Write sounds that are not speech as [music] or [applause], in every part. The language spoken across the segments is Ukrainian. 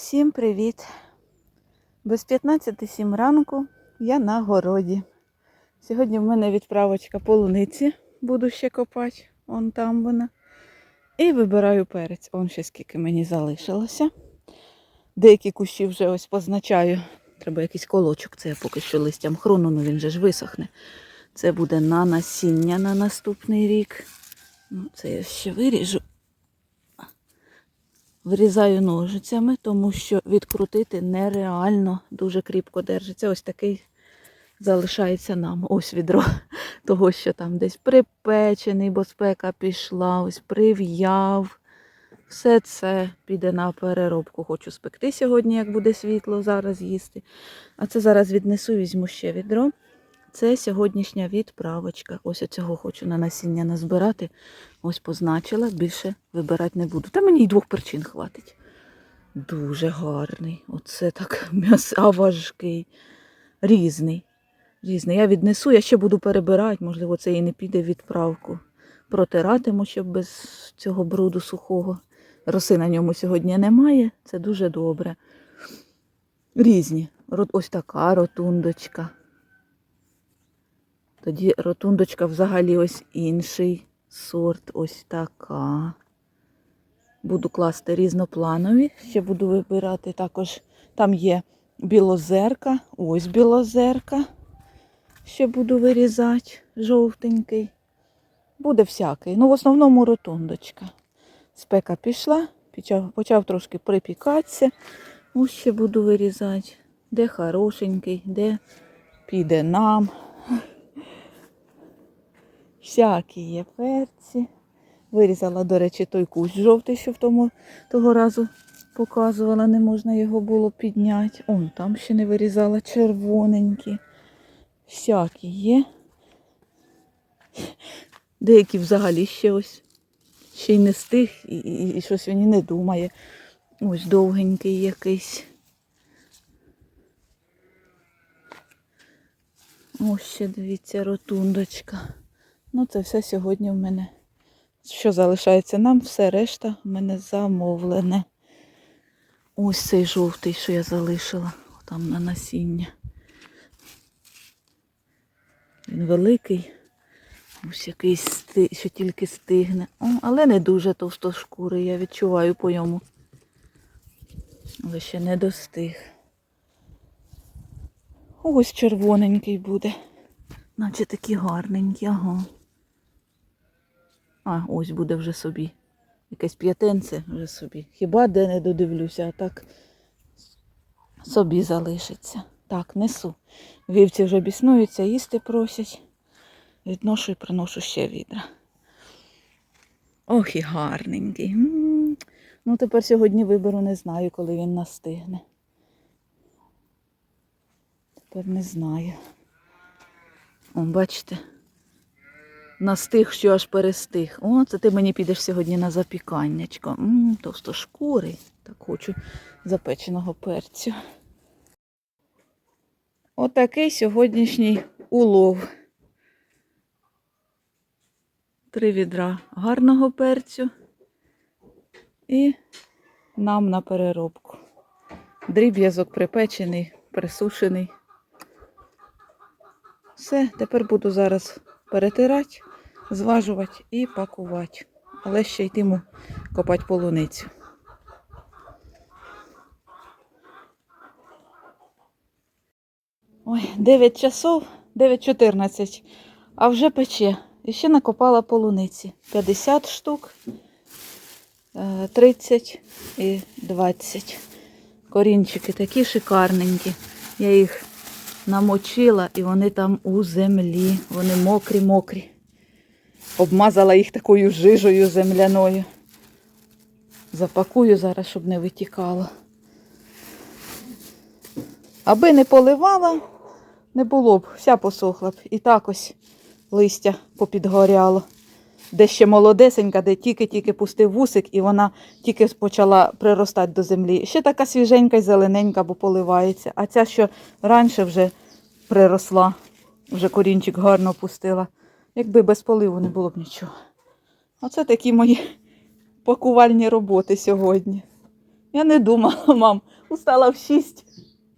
Всім привіт! Без 15.07 ранку я на городі. Сьогодні в мене відправочка полуниці. Буду ще копати. Вон там вона. І вибираю перець. Он ще скільки мені залишилося. Деякі кущі вже ось позначаю. Треба якийсь колочок. Це я поки що листям хрону, ну він же ж висохне. Це буде на насіння на наступний рік. Ну, це я ще виріжу. Вирізаю ножицями, тому що відкрутити нереально дуже кріпко держиться. Ось такий залишається нам. Ось відро [laughs] того, що там десь припечений, бо спека пішла, ось прив'яв. Все це піде на переробку. Хочу спекти сьогодні, як буде світло, зараз їсти. А це зараз віднесу, візьму ще відро. Це сьогоднішня відправочка. Ось оцього хочу на насіння назбирати. Ось позначила, більше вибирати не буду. Та мені й двох причин хватить. Дуже гарний. Оце так [laughs] м'яса важкий. Різний. Різний. Я віднесу, я ще буду перебирати, можливо, це і не піде в відправку. Протиратиму, щоб без цього бруду сухого. Роси на ньому сьогодні немає. Це дуже добре. Різні. Ось така ротундочка. Тоді ротундочка взагалі ось інший сорт, ось така. Буду класти різнопланові. Ще буду вибирати також. Там є білозерка, ось білозерка. Ще буду вирізати жовтенький. Буде всякий. Ну, в основному ротундочка. Спека пішла, почав, почав трошки припікатися. Ось ще буду вирізати. Де хорошенький, де піде нам. Всякі є перці. Вирізала, до речі, той кущ жовтий, що в тому того разу показувала, не можна його було підняти. Он там ще не вирізала червоненькі. Всякі є. Деякі взагалі ще ось ще й не стиг, і, і, і щось він і не думає. Ось довгенький якийсь. Ось ще дивіться, ротундочка. Ну, це все сьогодні в мене. Що залишається нам, все решта в мене замовлене. Ось цей жовтий, що я залишила там на насіння. Він великий. Ось якийсь сти... що тільки стигне. О, але не дуже товстошкурий, я відчуваю по йому. Але ще не достиг. Ось червоненький буде. Наче такі гарненькі, ага. А, ось буде вже собі. Якесь п'ятенце вже собі. Хіба де не додивлюся, а так собі залишиться. Так, несу. Вівці вже біснуються, їсти просять. Відношу і приношу ще відра. Ох і гарненький. М. Ну, тепер сьогодні виберу не знаю, коли він настигне. Тепер не знаю. О, бачите, настиг, що аж перестиг. О, це ти мені підеш сьогодні на запіканнячко. М, Товстошкурий. Так хочу запеченого перцю. Отакий сьогоднішній улов. Три відра гарного перцю і нам на переробку. Дріб'язок припечений, присушений. Все, тепер буду зараз перетирати, зважувати і пакувати. Але ще йтиму копати полуницю. Ой, 9 часов, 9.14, а вже пече. І ще накопала полуниці. 50 штук, е, 30 і 20. Корінчики такі шикарненькі. Я їх намочила і вони там у землі. Вони мокрі-мокрі. Обмазала їх такою жижею земляною. Запакую зараз, щоб не витікало. Аби не поливала, не було б, вся посохла б. І так ось листя попідгоряло. Де ще молодесенька, де тільки-тільки пустив вусик, і вона тільки почала приростати до землі. Ще така свіженька і зелененька, бо поливається. А ця, що раніше вже приросла, вже корінчик гарно пустила. Якби без поливу не було б нічого. Оце такі мої пакувальні роботи сьогодні. Я не думала, мам. Устала в 6.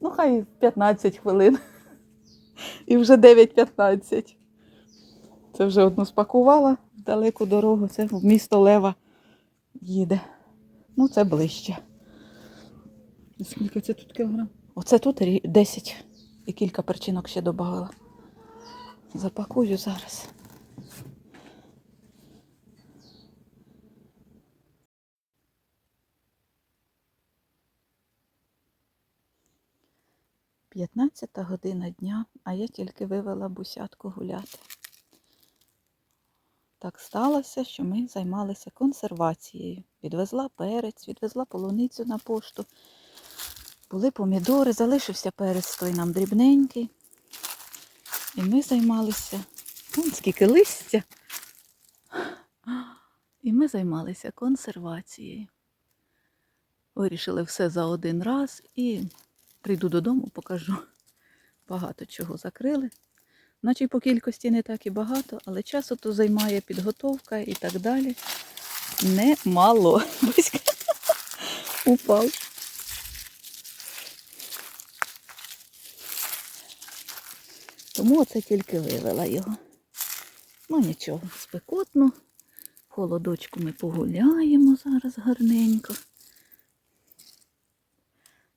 Ну, хай 15 хвилин. І вже 9.15. Це вже одну спакувала далеку дорогу. Це в місто Лева їде. Ну, це ближче. Скільки це тут кілограм? Оце тут 10. І кілька перчинок ще додала. Запакую зараз. П'ятнадцята година дня, а я тільки вивела бусятку гуляти. Так сталося, що ми займалися консервацією. Відвезла перець, відвезла полуницю на пошту. Були помідори, залишився перець той нам дрібненький. І ми займалися. Вон скільки листя. І ми займалися консервацією. Вирішили все за один раз і прийду додому, покажу. Багато чого закрили. Наче й по кількості не так і багато, але часу то займає підготовка і так далі. Немало. [laughs] Упав. Тому оце тільки вивела його. Ну нічого, спекотно. Холодочку ми погуляємо зараз гарненько.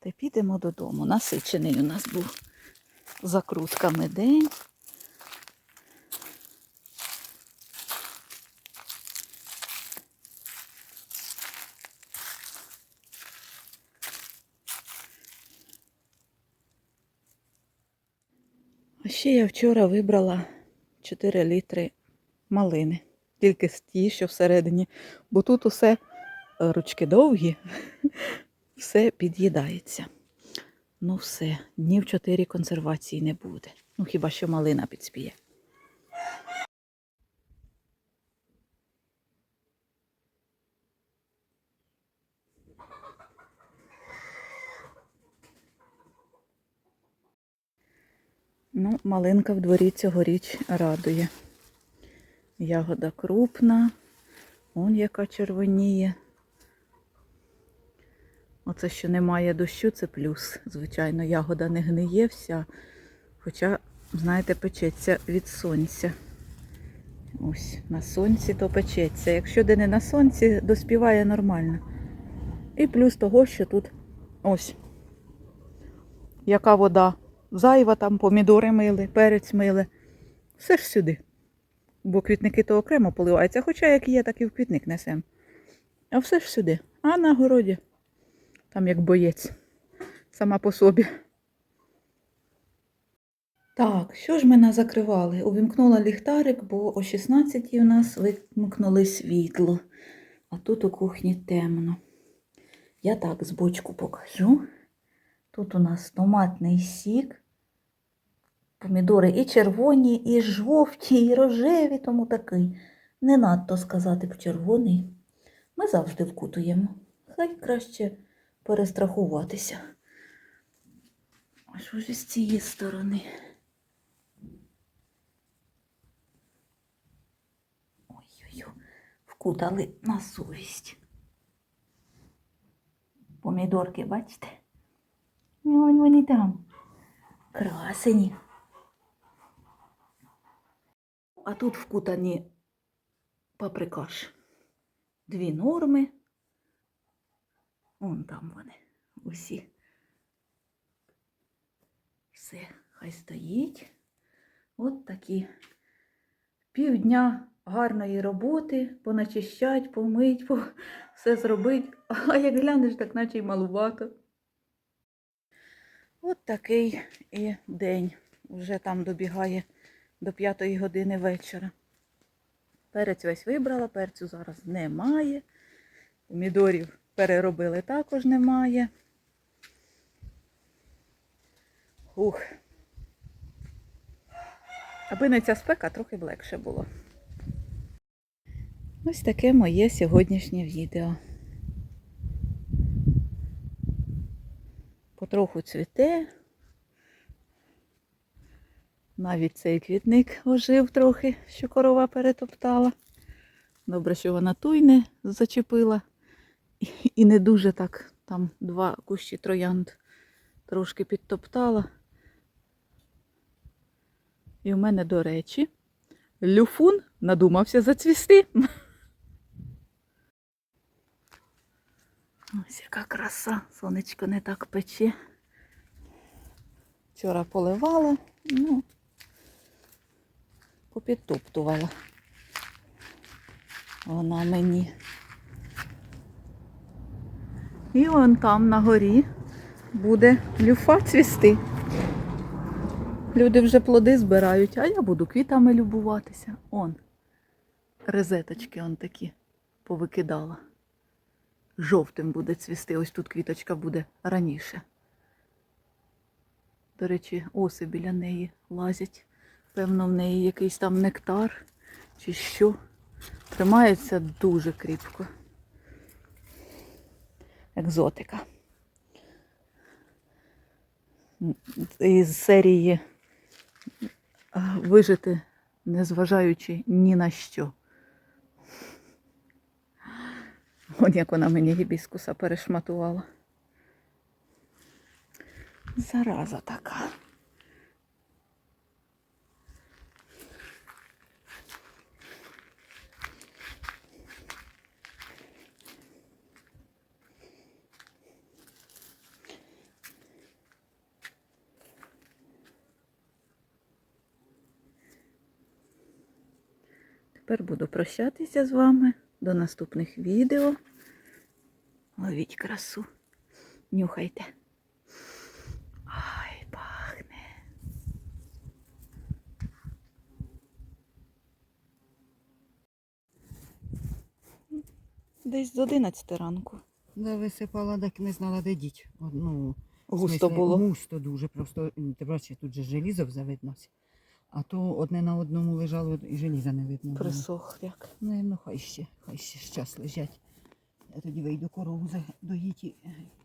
Та підемо додому. Насичений у нас був закрутками день. Ще я вчора вибрала 4 літри малини. Тільки з ті, що всередині. Бо тут усе е, ручки довгі, [laughs] все під'їдається. Ну все, днів 4 консервації не буде. Ну хіба що малина підспіє. Ну, малинка в дворі цьогоріч радує. Ягода крупна, он яка червоніє. Оце, що немає дощу, це плюс. Звичайно, ягода не гниє вся. Хоча, знаєте, печеться від сонця. Ось, на сонці то печеться. Якщо де не на сонці, доспіває нормально. І плюс того, що тут ось яка вода зайва, там помідори мили, перець мили. Все ж сюди. Бо квітники то окремо поливаються, хоча як є, так і в квітник несемо. А все ж сюди. А на городі, там як боєць, сама по собі. Так, що ж ми назакривали? Увімкнула ліхтарик, бо о 16 у нас вимкнули світло. А тут у кухні темно. Я так з бочку покажу. Тут у нас томатний сік. Помідори і червоні, і жовті, і рожеві, тому такий. Не надто сказати б червоний. Ми завжди вкутуємо. Хай краще перестрахуватися. А що ж з цієї сторони? Ой-ой-ой, вкутали на совість. Помідорки, бачите? Ой, вони там. Красені. А тут вкутані паприкаш. Дві норми. Вон там вони усі. Все, хай стоїть. От такі. Півдня гарної роботи, поначищать, помить, [laughs] все зробить. А як глянеш, так наче й малувато. От такий і день. Вже там добігає до п'ятої години вечора. Перець весь вибрала, перцю зараз немає. Помідорів переробили також немає. Ух. Аби не ця спека, трохи б легше було. Ось таке моє сьогоднішнє відео. Потроху цвіте. Навіть цей квітник ожив трохи, що корова перетоптала. Добре, що вона туй не зачепила і- не дуже так Там два кущі троянд трошки підтоптала. І у мене, до речі, люфун надумався зацвісти. Ось яка краса, сонечко не так пече. Вчора поливала, ну, попідтоптувала. Вона мені. І вон там на горі буде люфа цвісти. Люди вже плоди збирають, а я буду квітами любуватися. Он. Резеточки он такі повикидала. Жовтим буде цвісти. Ось тут квіточка буде раніше. До речі, оси біля неї лазять. Певно, в неї якийсь там нектар чи що. Тримається дуже кріпко. Екзотика. Із серії вижити, незважаючи ні на що. От як вона мені гібіскуса перешматувала. Зараза така. Тепер буду прощатися з вами. До наступних відео. Ловіть красу. Нюхайте. Ай, пахне. Десь з 11 ранку. Да, висипала, так не знала, де діть. Ну, Густо було. Густо дуже. Просто ти бачиш, тут же желізо все виднося. А то одне на одному лежало і желіза не видно. Присох як. Ну, ну хай ще, хай ще час лежать. Я тоді вийду корову доїти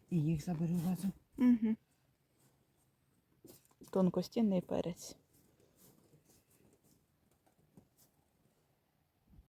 і їх заберу разом. Угу. Тонкостінний перець.